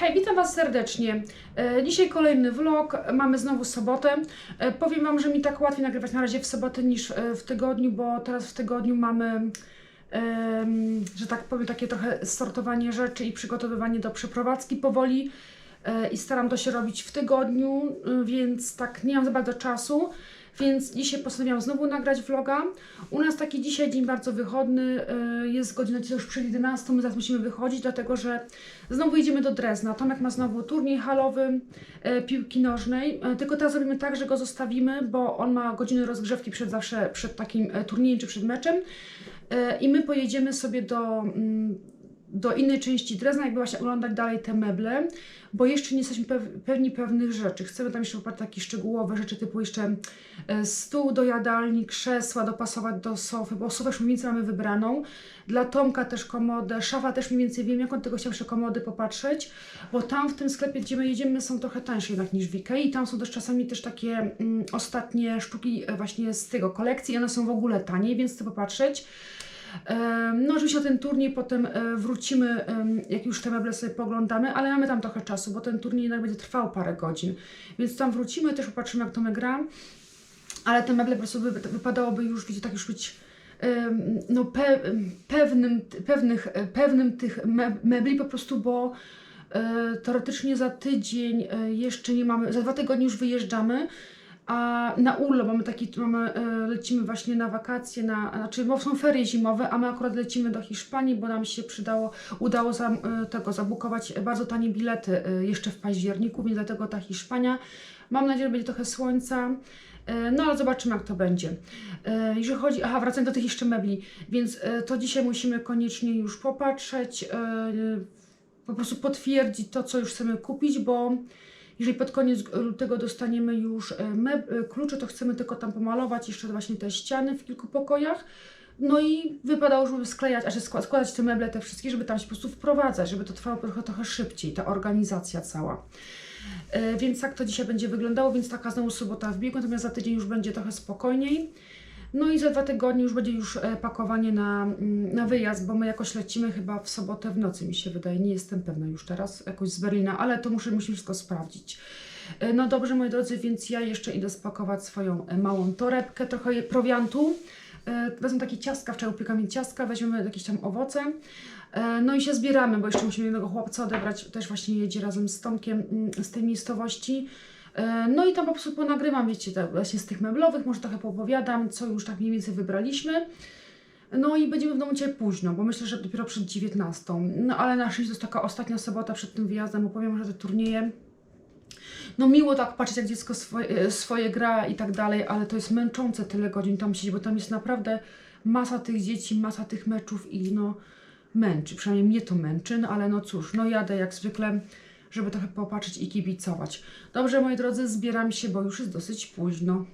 Hej, witam Was serdecznie. E, Dzisiaj kolejny vlog. Mamy znowu sobotę. E, Powiem Wam, że mi tak łatwiej nagrywać na razie w sobotę niż e, w tygodniu, bo teraz w tygodniu mamy, że tak powiem, takie trochę sortowanie rzeczy i przygotowywanie do przeprowadzki powoli. I staram to się robić w tygodniu, więc tak nie mam za bardzo czasu. Więc dzisiaj postanowiłam znowu nagrać vloga. U nas taki dzisiaj dzień bardzo wychodny. e, Jest godzina już przed 11, my zaraz musimy wychodzić, dlatego że znowu idziemy do Drezna. Tomek ma znowu turniej halowy e, piłki nożnej. E, tylko teraz robimy tak, że go zostawimy, bo on ma godziny rozgrzewki przed zawsze przed takim turniejem czy przed meczem. I my pojedziemy sobie do, mm, do innej części Drezna, jakby właśnie oglądać dalej te meble, bo jeszcze nie jesteśmy pew- pewni pewnych rzeczy. Chcemy tam jeszcze popatrzeć takie szczegółowe rzeczy, typu jeszcze e, stół do jadalni, krzesła dopasować do sofy, bo sofę już mniej więcej mamy wybraną. Dla Tomka też komodę, szafa też mniej więcej wiem, jak on tego chciał jeszcze komody popatrzeć, bo tam w tym sklepie, gdzie my jedziemy, są trochę tańsze jednak niż w Ikei i tam są też czasami też takie mm, ostatnie sztuki e, właśnie z tego kolekcji one są w ogóle taniej, więc chcę popatrzeć. No oczywiście ten turniej potem e, wrócimy, jak już te meble sobie poglądamy, ale mamy tam trochę czasu, bo ten turniej jednak będzie trwał parę godzin. Więc tam wrócimy, też popatrzymy jak Tomek gra. Ale te meble po prostu by, wypadałoby już, wiecie, tak już być no, pe, pewnym, pewnych, e, pewnym tych me- mebli po prostu, bo e, teoretycznie za tydzień jeszcze nie mamy, za dwa tygodnie już wyjeżdżamy, a na urlop mamy taki, mamy, e, lecimy właśnie na wakacje, na, znaczy bo są ferie zimowe, a my akurat lecimy do Hiszpanii, bo nam się przydało, udało za, e, tego zabukować bardzo tanie bilety e, jeszcze w październiku, więc dlatego ta Hiszpania. Mam nadzieję, że będzie trochę słońca. No ale zobaczymy jak to będzie. Jeżeli chodzi, aha, wracając do tych jeszcze mebli, więc to dzisiaj musimy koniecznie już popatrzeć, po prostu potwierdzić to, co już chcemy kupić, bo jeżeli pod koniec lutego dostaniemy już e, e, klucze, to chcemy tylko tam pomalować jeszcze właśnie te ściany w kilku pokojach. No i wypadało, żeby sklejać, a że skła- składać te meble te wszystkie, żeby tam się po prostu wprowadzać, żeby to trwało trochę, trochę szybciej, ta organizacja cała. E, Więc tak to dzisiaj będzie wyglądało, więc taka znowu sobota w biegu, natomiast za tydzień już będzie trochę spokojniej. No i za dwa tygodnie już będzie już e, pakowanie na, mm, na wyjazd, bo my jakoś lecimy chyba w sobotę w nocy, mi się wydaje. Nie jestem pewna już teraz, jakoś z Berlina, ale to muszę, musimy wszystko sprawdzić. E, No dobrze, moi drodzy, więc ja jeszcze idę spakować swoją e, małą torebkę, trochę prowiantu. Wezmę takie ciastka, wczoraj upiekam ciastka, weźmiemy jakieś tam owoce. No i się zbieramy, bo jeszcze musimy jednego chłopca odebrać, też właśnie jedzie razem z Tomkiem mm, z tej miejscowości. E, No i tam po prostu ponagrywam, wiecie, te, właśnie z tych meblowych, może trochę poopowiadam, co już tak mniej więcej wybraliśmy. No i będziemy w domu dzisiaj późno, bo myślę, że dopiero przed 19. No ale na szczęście to jest taka ostatnia sobota przed tym wyjazdem, bo powiem, że te turnieje no miło tak patrzeć, jak dziecko swoje, e, swoje gra i tak dalej, ale to jest męczące tyle godzin tam siedzieć, bo tam jest naprawdę masa tych dzieci, masa tych meczów i no męczy, przynajmniej mnie to męczy, no ale no cóż, no jadę jak zwykle, żeby trochę popatrzeć i kibicować. Dobrze, moi drodzy, zbieram się, bo już jest dosyć późno.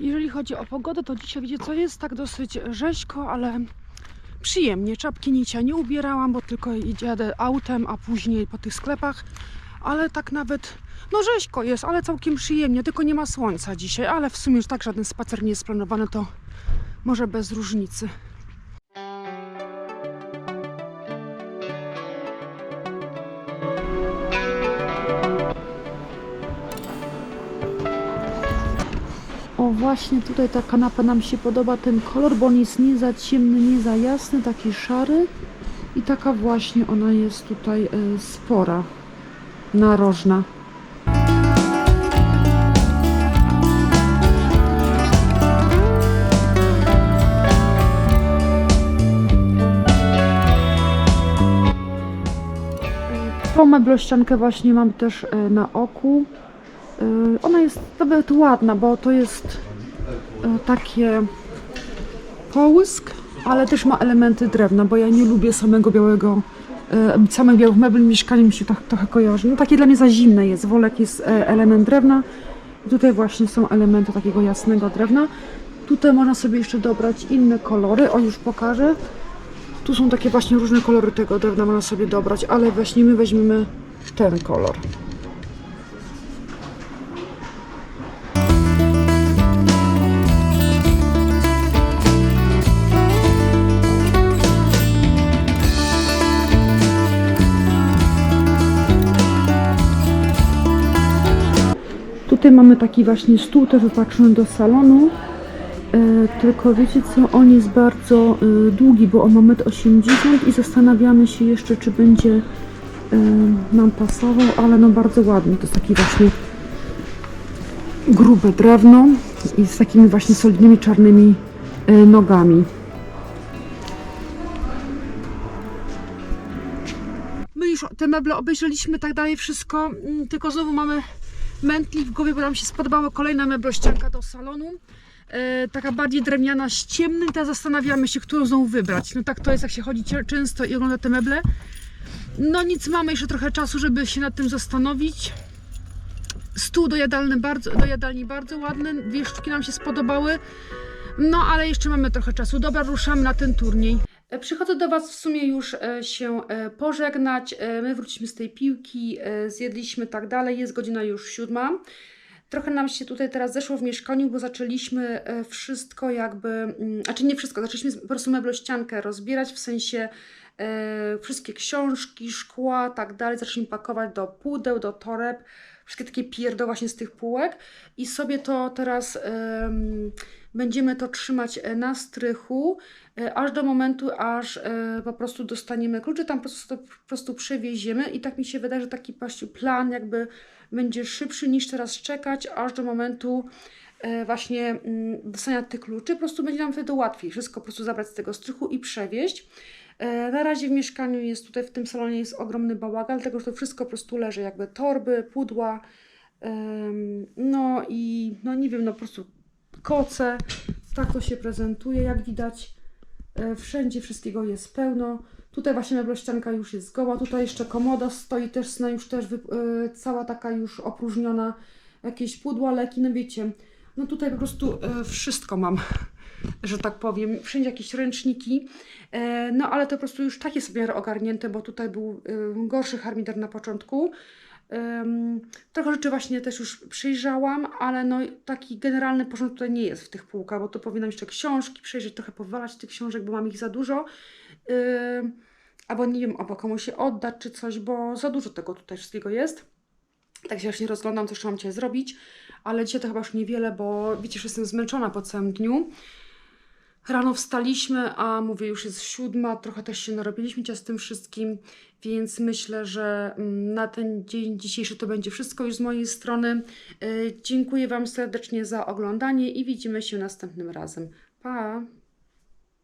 Jeżeli chodzi o pogodę, to dzisiaj wiecie co, jest tak dosyć rzeźko, ale przyjemnie. Czapki nicia nie ubierałam, bo tylko jadę autem, a później po tych sklepach, ale tak nawet, no rzeźko jest, ale całkiem przyjemnie, tylko nie ma słońca dzisiaj, ale w sumie już tak żaden spacer nie jest planowany, to może bez różnicy. Właśnie tutaj ta kanapa nam się podoba, ten kolor, bo on jest nie za ciemny, nie za jasny, taki szary i taka właśnie ona jest tutaj e, spora, narożna. Tą meblościankę właśnie mam też e, na oku. E, Ona jest nawet ładna, bo to jest takie połysk, ale też ma elementy drewna, bo ja nie lubię samego białego, e, samych białych mebli, mieszkanie mi się tak trochę kojarzy. No takie dla mnie za zimne jest, wolę jak jest e, element drewna. Tutaj właśnie są elementy takiego jasnego drewna. Tutaj można sobie jeszcze dobrać inne kolory, o już pokażę. Tu są takie właśnie różne kolory tego drewna, można sobie dobrać, ale właśnie my weźmiemy ten kolor. Tutaj mamy taki właśnie stół też wypatrzony do salonu. E, tylko wiecie co, on jest bardzo e, długi, bo on ma 1,80 m i zastanawiamy się jeszcze, czy będzie e, nam pasował, ale no bardzo ładny. To jest taki właśnie grube drewno i z takimi właśnie solidnymi czarnymi nogami. My już te meble obejrzeliśmy, tak dalej, wszystko, mm, tylko znowu mamy mętlik w głowie, bo nam się spodobała kolejna meblościanka do salonu. E, taka bardziej drewniana z ciemnym, teraz zastanawiamy się, którą znowu wybrać. No tak to jest, jak się chodzi często i ogląda te meble. No nic, mamy jeszcze trochę czasu, żeby się nad tym zastanowić. Stół do, jadalny bardzo, do jadalni bardzo ładny, dwie sztuki nam się spodobały. No ale jeszcze mamy trochę czasu. Dobra, ruszamy na ten turniej. E, Przychodzę do Was w sumie już e, się e, pożegnać. E, My wróciliśmy z tej piłki, e, zjedliśmy tak dalej. Jest godzina już siódma. Trochę nam się tutaj teraz zeszło w mieszkaniu, bo zaczęliśmy e, wszystko jakby, mm, znaczy nie wszystko, zaczęliśmy po prostu meblościankę rozbierać, w sensie e, wszystkie książki, szkła, tak dalej, zaczęliśmy pakować do pudeł, do toreb, wszystkie takie pierdo właśnie z tych półek i sobie to teraz em, będziemy to trzymać e, na strychu, e, aż do momentu, aż e, po prostu dostaniemy klucze, tam po prostu, po prostu przewieziemy i tak mi się wydaje, że taki paściu plan jakby będzie szybszy niż teraz czekać, aż do momentu właśnie mm, dostania tych kluczy. Po prostu będzie nam wtedy łatwiej wszystko po prostu zabrać z tego strychu i przewieźć. Na razie w mieszkaniu jest tutaj, w tym salonie jest ogromny bałagan, dlatego że to wszystko po prostu leży, jakby torby, pudła, no i no nie wiem, no po prostu koce. Tak to się prezentuje, jak widać. E, Wszędzie wszystkiego jest pełno. Tutaj właśnie meblościanka już jest goła. Tutaj jeszcze komoda stoi też, no już też e, cała taka już opróżniona. Jakieś pudła, leki, no wiecie. No tutaj po prostu e, wszystko mam, że tak powiem. Wszędzie jakieś ręczniki. No ale to po prostu już takie sobie ogarnięte, bo tutaj był gorszy harmider na początku. Trochę rzeczy właśnie też już przyjrzałam, ale no taki generalny porządek tutaj nie jest w tych półkach, bo to powinnam jeszcze książki przejrzeć, trochę powalać tych książek, bo mam ich za dużo. Albo nie wiem, albo komuś się oddać czy coś, bo za dużo tego tutaj wszystkiego jest. Tak się właśnie rozglądam, co jeszcze mam dzisiaj zrobić, ale dzisiaj to chyba już niewiele, bo wiecie, że jestem zmęczona po całym dniu. Rano wstaliśmy, a mówię, już jest siódma, trochę też się narobiliśmy cię z tym wszystkim, więc myślę, że mm, na ten dzień dzisiejszy to będzie wszystko już z mojej strony. Y, Dziękuję Wam serdecznie za oglądanie i widzimy się następnym razem. Pa!